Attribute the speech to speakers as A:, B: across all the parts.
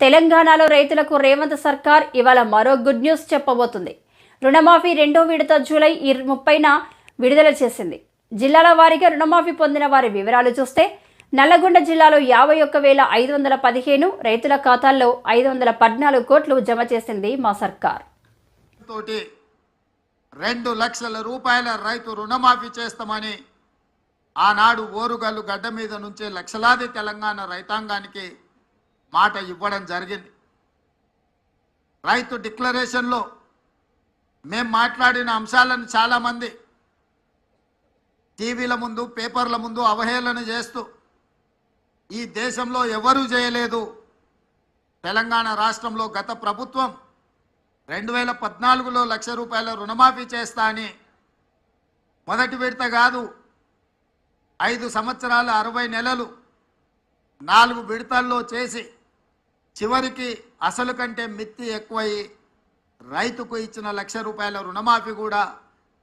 A: తెలంగాణలో రైతులకు రేవంత్ సర్కార్ ఇవాళ మరో గుడ్ న్యూస్ చెప్పబోతుంది. రుణమాఫీ రెండో విడత జూలై ఇర్ ముప్పైన విడుదల చేసింది. జిల్లాల వారీగా రుణమాఫీ పొందిన వారి వివరాలు చూస్తే నల్లగొండ జిల్లాలో యాభై ఒక్క వేల ఐదు వందల పదిహేను రైతుల ఖాతాల్లో ఐదు వందల పద్నాలుగు కోట్లు జమ చేసింది మా సర్కార్.
B: తోటి రెండు లక్షల రూపాయల రైతు రుణమాఫీ చేస్తామని ఆనాడు ఓరుగల్లు గడ్డ మీద నుంచే లక్షలాది తెలంగాణ రైతాంగానికి మాట ఇవ్వడం జరిగింది. రైతు డిక్లరేషన్లో మేము మాట్లాడిన అంశాలను చాలామంది టీవీల ముందు పేపర్ల ముందు అవహేళన చేస్తూ ఈ దేశంలో ఎవరూ చేయలేదు. తెలంగాణ రాష్ట్రంలో గత ప్రభుత్వం రెండు వేల పద్నాలుగులో లక్ష రూపాయల రుణమాఫీ చేస్తా అని మొదటి విడత కాదు ఐదు సంవత్సరాల అరవై నెలలు నాలుగు విడతల్లో చేసి చివరికి అసలు కంటే మిత్తి ఎక్కువై రైతుకు ఇచ్చిన లక్ష రూపాయల రుణమాఫీ కూడా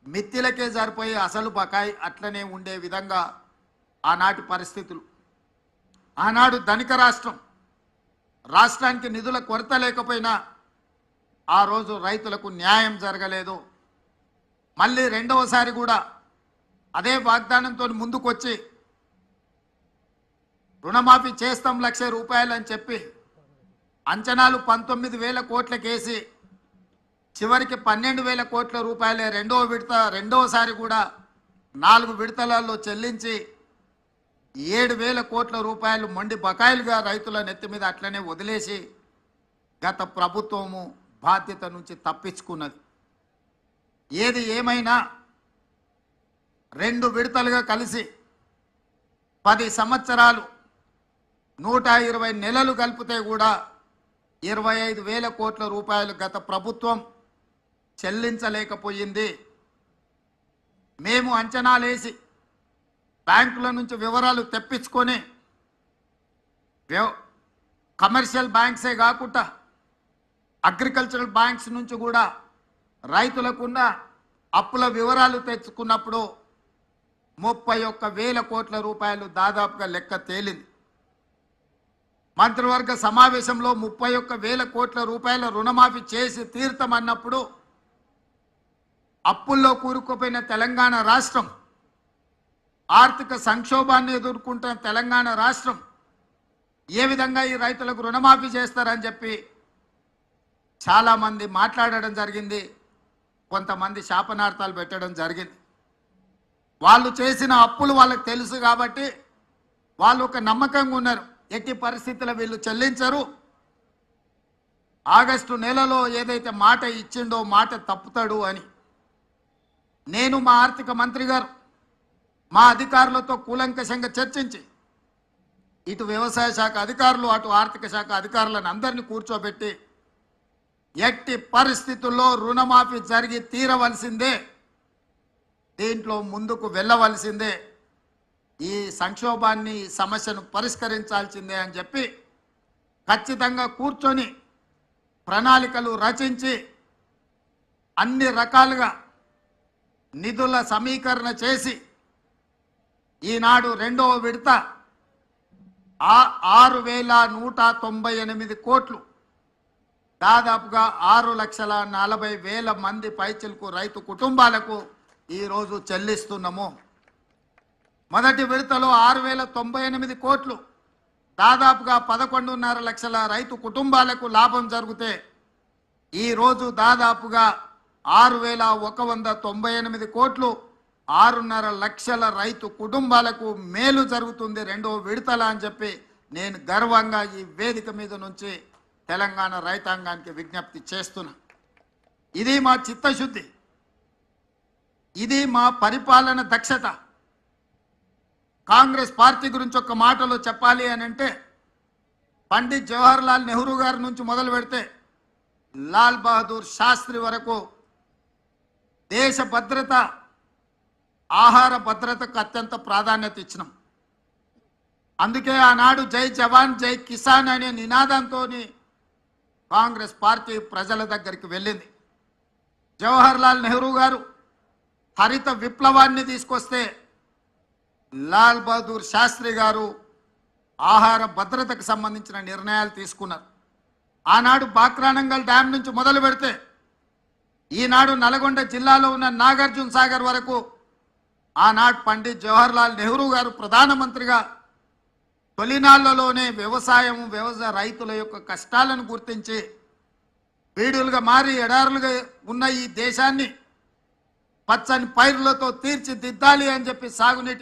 B: మిత్తిలకే సరిపోయి అసలు బకాయి అట్లనే ఉండే విధంగా ఆనాటి పరిస్థితులు. ఆనాడు ధనిక రాష్ట్రం రాష్ట్రానికి నిధుల కొరత లేకపోయినా ఆ రోజు రైతులకు న్యాయం జరగలేదు. మళ్ళీ రెండవసారి కూడా అదే వాగ్దానంతో ముందుకొచ్చి రుణమాఫీ చేస్తాం లక్ష రూపాయలు అని చెప్పి అంచనాలు పంతొమ్మిది వేల కోట్లకేసి చివరికి పన్నెండు వేల కోట్ల రూపాయలే రెండవ విడత రెండవసారి కూడా నాలుగు విడతలలో చెల్లించి ఏడు వేల కోట్ల రూపాయలు మొండి బకాయిలుగా రైతుల నెత్తి మీద అట్లనే వదిలేసి గత ప్రభుత్వము బాధ్యత నుంచి తప్పించుకున్నది. ఏది ఏమైనా రెండు విడతలుగా కలిసి పది సంవత్సరాలు నూట ఇరవై నెలలు కలిపితే కూడా ఇరవై ఐదు వేల కోట్ల రూపాయలు గత ప్రభుత్వం చెల్లించలేకపోయింది. మేము అంచనాలేసి బ్యాంకుల నుంచి వివరాలు తెప్పించుకొని వ్యవ- కమర్షియల్ బ్యాంక్సే కాకుండా అగ్రికల్చరల్ బ్యాంక్స్ నుంచి కూడా రైతులకున్న అప్పుల వివరాలు తెచ్చుకున్నప్పుడు ముప్పై ఒక్క వేల కోట్ల రూపాయలు దాదాపుగా లెక్క తేలింది. మంత్రివర్గ సమావేశంలో ముప్పై ఒక్క వేల కోట్ల రూపాయల రుణమాఫీ చేసి తీర్థమన్నప్పుడు అప్పుల్లో కూరుకుపోయిన తెలంగాణ రాష్ట్రం ఆర్థిక సంక్షోభాన్ని ఎదుర్కొంటున్న తెలంగాణ రాష్ట్రం ఏ విధంగా ఈ రైతులకు రుణమాఫీ చేస్తారని చెప్పి చాలామంది మాట్లాడడం జరిగింది. కొంతమంది శాపనార్థాలు పెట్టడం జరిగింది. వాళ్ళు చేసిన అప్పులు వాళ్ళకి తెలుసు కాబట్టి వాళ్ళు ఒక నమ్మకంగా ఉన్నారు. ఎట్టి పరిస్థితుల్లో వీళ్ళు చెల్లించరు. ఆగస్టు నెలలో ఏదైతే మాట ఇచ్చిండో మాట తప్పుతాడు అని. నేను మా ఆర్థిక మంత్రి గారు మా అధికారులతో కూలంకషంగా చర్చించి ఇటు వ్యవసాయ శాఖ అధికారులు అటు ఆర్థిక శాఖ అధికారులను అందరినీ కూర్చోబెట్టి ఎట్టి పరిస్థితుల్లో రుణమాఫీ జరిగి తీరవలసిందే దీంట్లో ముందుకు వెళ్ళవలసిందే ఈ సంక్షోభాన్ని ఈ సమస్యను పరిష్కరించాల్సిందే అని చెప్పి ఖచ్చితంగా కూర్చొని ప్రణాళికలు రచించి అన్ని రకాలుగా నిధుల సమీకరణ చేసి ఈనాడు రెండవ విడత ఆరు వేల నూట తొంభై ఎనిమిది కోట్లు దాదాపుగా ఆరు లక్షల నలభై వేల మంది పైచిలకు రైతు కుటుంబాలకు ఈరోజు చెల్లిస్తున్నాము. మొదటి విడతలో ఆరు వేల తొంభై ఎనిమిది కోట్లు. దాదాపుగా పదకొండున్నర లక్షల రైతు కుటుంబాలకు లాభం జరిగితే ఈరోజు దాదాపుగా ఆరు వేల ఒక వంద తొంభై ఎనిమిది కోట్లు ఆరున్నర లక్షల రైతు కుటుంబాలకు మేలు జరుగుతుంది రెండో విడతల అని చెప్పి నేను గర్వంగా ఈ వేదిక మీద నుంచి తెలంగాణ రైతాంగానికి విజ్ఞప్తి చేస్తున్నా. ఇది మా చిత్తశుద్ధి. ఇది మా పరిపాలన దక్షత. కాంగ్రెస్ పార్టీ గురించి ఒక మాటలో చెప్పాలి అని అంటే పండిత్ జవహర్ లాల్ నెహ్రూ గారి నుంచి మొదలు పెడితే లాల్ బహదూర్ శాస్త్రి వరకు దేశ భద్రత ఆహార భద్రతకు అత్యంత ప్రాధాన్యత ఇచ్చినాం. అందుకే ఆనాడు జై జవాన్ జై కిసాన్ అనే నినాదంతో కాంగ్రెస్ పార్టీ ప్రజల దగ్గరికి వెళ్ళింది. జవహర్ లాల్ నెహ్రూ గారు హరిత విప్లవాన్ని తీసుకొస్తే లాల్ బహదూర్ శాస్త్రి గారు ఆహార భద్రతకు సంబంధించిన నిర్ణయాలు తీసుకున్నారు. ఆనాడు బాక్రానంగల్ డ్యాం నుంచి మొదలు పెడితే ఈనాడు నల్గొండ జిల్లాలో ఉన్న నాగార్జున సాగర్ వరకు ఆనాడు పండిత్ జవహర్లాల్ నెహ్రూ గారు ప్రధానమంత్రిగా తొలినాళ్ళలోనే వ్యవసాయం వ్యవసాయ రైతుల యొక్క కష్టాలను గుర్తించి బీడులుగా మారి ఎడారులుగా ఉన్న ఈ దేశాన్ని పచ్చని పైరులతో తీర్చిదిద్దాలి అని చెప్పి సాగునీటి